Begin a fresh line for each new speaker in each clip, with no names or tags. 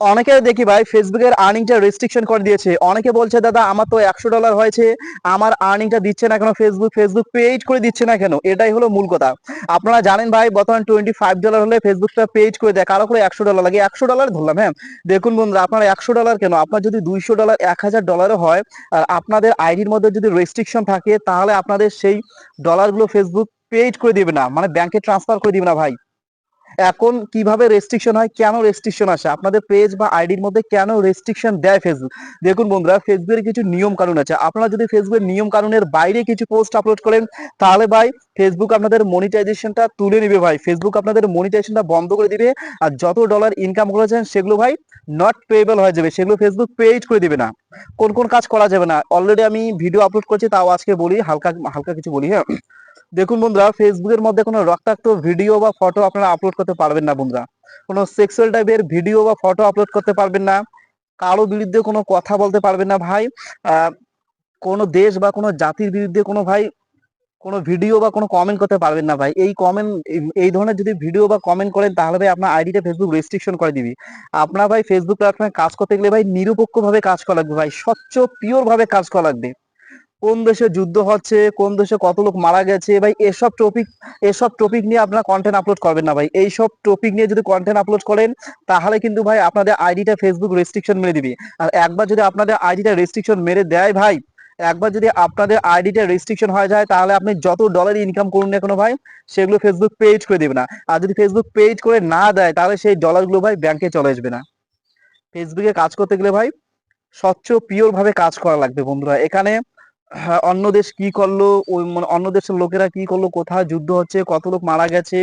অনেকে দেখি ভাই, ফেসবুকের আর্নিংটা রেস্ট্রিকশন করে দিয়েছে। অনেকে বলছে, দাদা, আমার তো একশো ডলার হয়েছে, আমার আর্নিংটা দিচ্ছে না কেন? ফেসবুক ফেসবুক পেজ করে দিচ্ছে না কেন? এটাই হলো মূল কথা। আপনারা জানেন ভাই, বর্তমানে টোয়েন্টি ফাইভ ডলার হলে ফেসবুকটা পেজ করে দেয়। কারও করে একশো ডলার লাগে। একশো ডলার ধরলাম হ্যাঁ? দেখুন বন্ধুরা, আপনার একশো ডলার কেন? আপনার যদি দুইশো ডলার এক হাজার ডলারও হয়, আর আপনাদের আইডির মধ্যে যদি রেস্ট্রিকশন থাকে, তাহলে আপনাদের সেই ডলারগুলো ফেসবুক পেজ করে দিবে না। মানে ব্যাংকে ট্রান্সফার করে দিবে না ভাই। এখন কীভাবে রেস্ট্রিকশন হয়, কেন রেস্ট্রিকশন আসে? আপনাদের পেজ বা আইডির মধ্যে কেন রেস্ট্রিকশন দেয় ফেসবুক দেখুন বন্ধুরা ফেসবুকের কিছু নিয়ম কানুন আছে। আপনারা যদি ফেসবুকের নিয়ম কানুনের বাইরে কিছু পোস্ট আপলোড করেন, তাহলে ভাই ফেসবুক আপনাদের মনিটাইজেশনটা তুলে নেবে ভাই। ফেসবুক আপনাদের মনিটাইজেশনটা বন্ধ করে দিবে। আর যত ডলার ইনকাম করেছেন সেগুলো ভাই নট পেয়েবল হয়ে যাবে। সেগুলো ফেসবুক পেজ করে দিবে না। কোন কোন কাজ করা যাবে না। অলরেডি আমি ভিডিও আপলোড করছি, তাও আজকে বলি, হালকা হালকা কিছু বলি হ্যাঁ? দেখুন বন্ধুরা ফেসবুকের মধ্যে কোনো রক্তাক্ত ভিডিও বা ফটো আপনারা আপলোড করতে পারবেন না বন্ধুরা। কোনো সেক্সুয়াল টাইপের ভিডিও বা ফটো আপলোড করতে পারবেন না। কারও বিরুদ্ধে কোনো কথা বলতে পারবেন না ভাই। কোনো দেশ বা কোনো জাতির বিরুদ্ধে কোনো ভাই কোনো ভিডিও বা কোনো কমেন্ট করতে পারবেন না ভাই। এই কমেন্ট এই ধরনের যদি ভিডিও বা কমেন্ট করেন, তাহলে ভাই আপনার আইডিটা ফেসবুক রেস্ট্রিকশন করে দিবি। আপনার ভাই ফেসবুক প্ল্যাটফর্মে কাজ করতে গেলে ভাই নিরপেক্ষ ভাবে কাজ করা লাগবে ভাই। স্বচ্ছ পিওর ভাবে কাজ করা লাগবে। কোন দেশে যুদ্ধ হচ্ছে, কোন দেশে কত লোক মারা গেছে, ভাই এসব টপিক এসব টপিক নিয়ে আপনারা কন্টেন্ট আপলোড করবেন না ভাই। এইসব টপিক নিয়ে যদি কন্টেন্ট আপলোড করেন, তাহলে কিন্তু ভাই আপনাদের আইডিটা ফেসবুক রেস্ট্রিকশন মেরে দিবে। আর একবার যদি আপনাদের আইডিটা রেস্ট্রিকশন মেরে দেয় ভাই, একবার যদি আপনাদের আইডিটা রেস্ট্রিকশন হয়ে যায়, তাহলে আপনি যত ডলার ইনকাম করুন না কোনো ভাই, সেগুলো ফেসবুক পেজ করে দেবে না। আর যদি ফেসবুক পেজ করে না দেয়, তাহলে সেই ডলারগুলো ভাই ব্যাংকে চলে আসবে না। ফেসবুকে কাজ করতে গেলে ভাই স্বচ্ছ পিওর ভাবে কাজ করা লাগবে বন্ধুরা। এখানে অন্য দেশ কি করল? ওই মানে অন্য দেশের লোকেরা কি করল? কোথায় যুদ্ধ হচ্ছে? কত লোক মারা গেছে?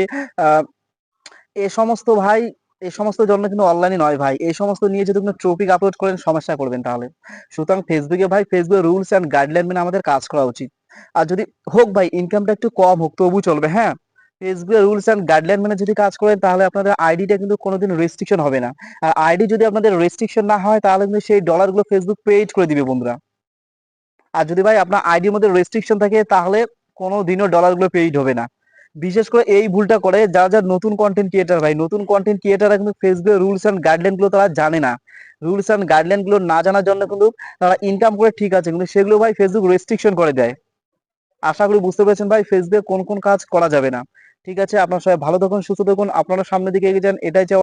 এ সমস্ত ভাই এই সমস্ত জন্য কিন্তু অনলাইনে নয় ভাই। এই সমস্ত নিয়ে যদি কোনো টপিক আপলোড করেন, সমস্যা করবেন তাহলে। সুতরাং ফেসবুকে ভাই ফেসবুকের রুলস এন্ড গাইডলাইন মেনে আমাদের কাজ করা উচিত। আর যদি, হোক ভাই ইনকামটা একটু কম হোক তবু চলবে হ্যাঁ? ফেসবুকের রুলস এন্ড গাইডলাইন মেনে যদি কাজ করেন, তাহলে আপনাদের আইডিটা কিন্তু কোনোদিন রেস্ট্রিকশন হবে না। আর আইডি যদি আপনাদের রেস্ট্রিকশন না হয়, তাহলে কিন্তু সেই ডলারগুলো ফেসবুক পেজ করে দিবে বন্ধুরা। আর যদি ভাই আপনার আইডির মধ্যে রেস্ট্রিকশন থাকে, তাহলে কোনো দিনও ডলারগুলো পেইড হবে না। বিশেষ করে এই ভুলটা করে যারা যারা নতুন কন্টেন্ট ক্রিয়েটার ভাই, নতুন কন্টেন্ট ক্রিয়েটাররা কিন্তু ফেসবুকের রুলস অ্যান্ড গাইডলাইনগুলো তারা জানে না। রুলস অ্যান্ড গাইডলাইনগুলো না জানার জন্য কিন্তু তারা ইনকাম করে ঠিক আছে, কিন্তু সেগুলো ভাই ফেসবুক রেস্ট্রিকশন করে দেয়। আশা করি বুঝতে পেরেছেন ভাই ফেসবুকে কোন কোন কাজ করা যাবে না। ঠিক আছে, আপনার সবাই ভালো থাকুন, সুস্থ থাকুন, আপনারা সামনের দিকে এগিয়ে যান, এটাই চাও